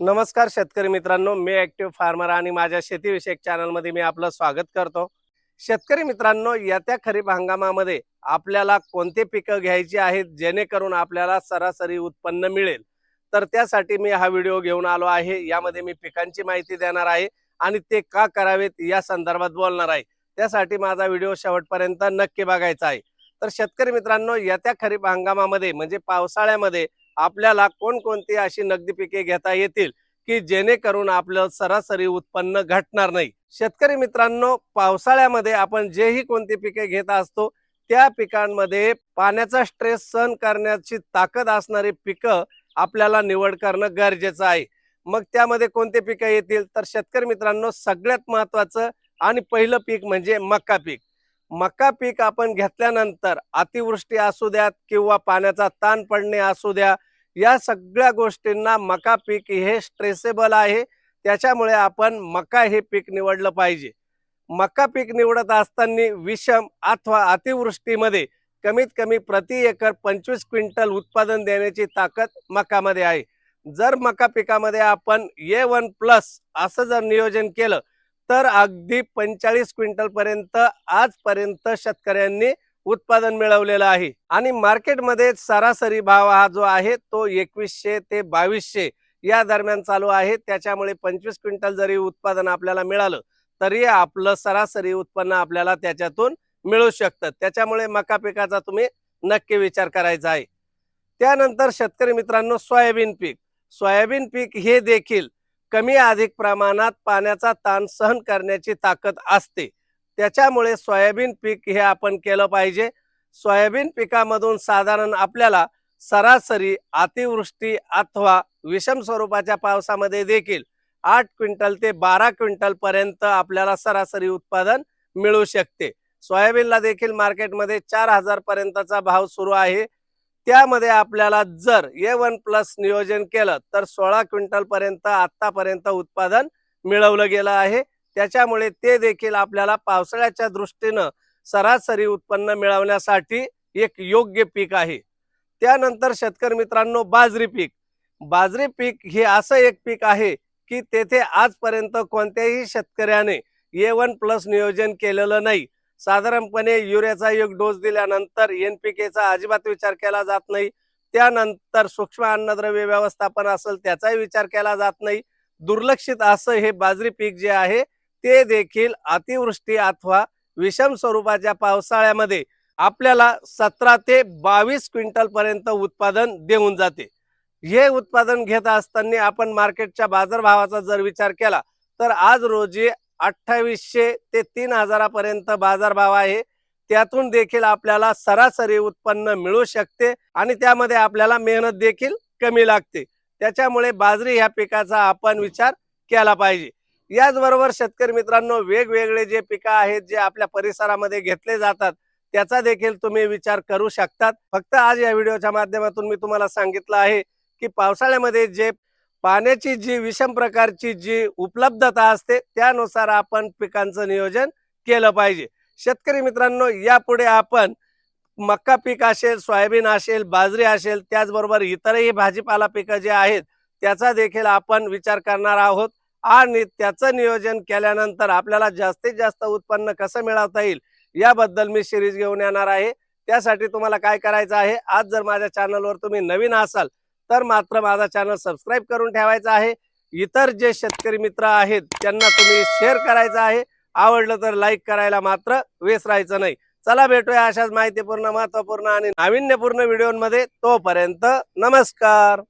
नमस्कार शेतकरी मित्रांनो मी ऍक्टिव्ह फार्मर आणि माझ्या शेतीविषयक चॅनलमध्ये मी आपलं स्वागत करतो. शेतकरी मित्रांनो येत्या खरीप हंगामामध्ये आपल्याला कोणते पिकं घ्यायची आहेत जेणेकरून आपल्याला सरासरी उत्पन्न मिळेल? तर त्यासाठी मी हा व्हिडिओ घेऊन आलो आहे. यामध्ये मी पिकांची माहिती देणार आहे आणि ते का करावेत या संदर्भात बोलणार आहे. त्यासाठी माझा व्हिडिओ शेवटपर्यंत नक्की बघायचा आहे. तर शेतकरी मित्रांनो येत्या खरीप हंगामामध्ये म्हणजे पावसाळ्यामध्ये आपल्याला कोणकोणती अशी नगदी पिके घेता येतील की जेणेकरून आपलं सरासरी उत्पन्न घटणार नाही? शेतकरी मित्रांनो पावसाळ्यामध्ये आपण जेही कोणती पिके घेत असतो त्या पिकांमध्ये पाण्याचा स्ट्रेस सहन करण्याची ताकद असणारी पिकं आपल्याला निवड करणं गरजेचं आहे. मग त्यामध्ये कोणते पिकं येतील? तर शेतकरी मित्रांनो सगळ्यात महत्वाचं आणि पहिलं पीक म्हणजे मका पीक. मका पीक आपण घेतल्यानंतर अतिवृष्टी असू द्यात किंवा पाण्याचा ताण पडणे असू द्या या सगळ्या गोष्टींना मका पीक हे स्ट्रेसेबल आहे. त्याच्यामुळे आपण मका हे पीक निवडलं पाहिजे. मका पीक निवडत असताना विषम अथवा अतिवृष्टीमध्ये कमीत कमी प्रति एकर पंचवीस क्विंटल उत्पादन देण्याची ताकद मकामध्ये आहे. जर मका पिकामध्ये आपण ए वन प्लस असं जर नियोजन केलं तर अगदी पंचेचाळीस क्विंटलपर्यंत आजपर्यंत शेतकऱ्यांनी उत्पादन मिळवलेलं आहे. आणि मार्केटमध्ये सरासरी भाव हा जो आहे तो एकवीसशे ते बावीसशे या दरम्यान चालू आहे. त्याच्यामुळे पंचवीस क्विंटल जरी उत्पादन आपल्याला मिळालं तरी आपलं सरासरी उत्पन्न आपल्याला त्याच्यातून मिळू शकतं. त्याच्यामुळे मका पिकाचा तुम्ही नक्की विचार करायचा आहे. त्यानंतर शेतकरी मित्रांनो सोयाबीन पीक. सोयाबीन पीक हे देखील कमी अधिक प्रमाणात पाण्याचा ताण सहन करण्याची ताकद असते. त्याच्यामुळे सोयाबीन पीक हे आपण केलं पाहिजे. सोयाबीन पिकामधून साधारण आपल्याला सरासरी अतिवृष्टी अथवा विषम स्वरूपाच्या पावसामध्ये देखील आठ क्विंटल ते बारा क्विंटल पर्यंत आपल्याला सरासरी उत्पादन मिळू शकते. सोयाबीनला देखील मार्केटमध्ये चार हजार पर्यंतचा भाव सुरू आहे. त्यामध्ये आपल्याला जर ए वन प्लस नियोजन केलं तर सोळा क्विंटल पर्यंत आतापर्यंत उत्पादन मिळवलं गेलं आहे. त्याच्यामुळे ते देखील आपल्याला पावसाळ्याच्या दृष्टीनं सरासरी उत्पन्न मिळवण्यासाठी एक योग्य पीक आहे. त्यानंतर शेतकरी मित्रांनो बाजरी पीक. बाजरी पीक हे असं एक पीक आहे की तेथे आजपर्यंत कोणत्याही शेतकऱ्याने ए वन प्लस नियोजन केलेलं नाही. साधारणपणे युरियाचा एक डोस दिल्यानंतर एनपीकेचा अजिबात विचार केला जात नाही. त्यानंतर सूक्ष्म अन्नद्रव्य व्यवस्थापन असेल त्याचाही विचार केला जात नाही. दुर्लक्षित असं हे बाजरी पीक जे आहे ते देखील अतिवृष्टी अथवा विषम स्वरूपाच्या पावसाळ्यामध्ये आपल्याला सतरा ते बावीस क्विंटल पर्यंत उत्पादन देऊन जाते. हे उत्पादन घेत असताना आपण मार्केटच्या बाजारभावाचा जर विचार केला तर आज रोजी अठ्ठावीसशे ते तीन हजारापर्यंत बाजारभाव आहे. त्यातून देखील आपल्याला सरासरी उत्पन्न मिळू शकते आणि त्यामध्ये आपल्याला मेहनत देखील कमी लागते. त्याच्यामुळे बाजरी ह्या पिकाचा आपण विचार केला पाहिजे. याचबरोबर शेतकरी मित्रांनो वेगवेगळे जे पिकं आहेत जे आपल्या परिसरामध्ये घेतले जातात त्याचा देखील तुम्ही विचार करू शकतात. फक्त आज या व्हिडिओच्या माध्यमातून मी तुम्हाला सांगितलं आहे की पावसाळ्यामध्ये जे पाण्याची जी विषम प्रकारची जी उपलब्धता असते त्यानुसार आपण पिकांचं नियोजन केलं पाहिजे. शेतकरी मित्रांनो यापुढे आपण मक्का पीक असेल सोयाबीन असेल बाजरी असेल त्याचबरोबर इतरही भाजीपाला पिकं जे आहेत त्याचा देखील आपण विचार करणार आहोत. आणि त्याचं नियोजन केल्यानंतर आपल्याला जास्तीत जास्त उत्पन्न कसं मिळवता येईल याबद्दल मी सिरीज घेऊन येणार आहे. त्यासाठी तुम्हाला काय करायचं आहे आज जर माझ्या चॅनलवर तुम्ही नवीन असाल तर मात्र माझा चॅनल सबस्क्राईब करून ठेवायचा आहे. इतर जे शेतकरी मित्र आहेत त्यांना तुम्ही शेअर करायचं आहे. आवडलं तर लाईक करायला मात्र विसरायचं नाही. चला भेटूया अशाच माहितीपूर्ण महत्त्वपूर्ण आणि नाविन्यपूर्ण व्हिडिओमध्ये. तोपर्यंत नमस्कार.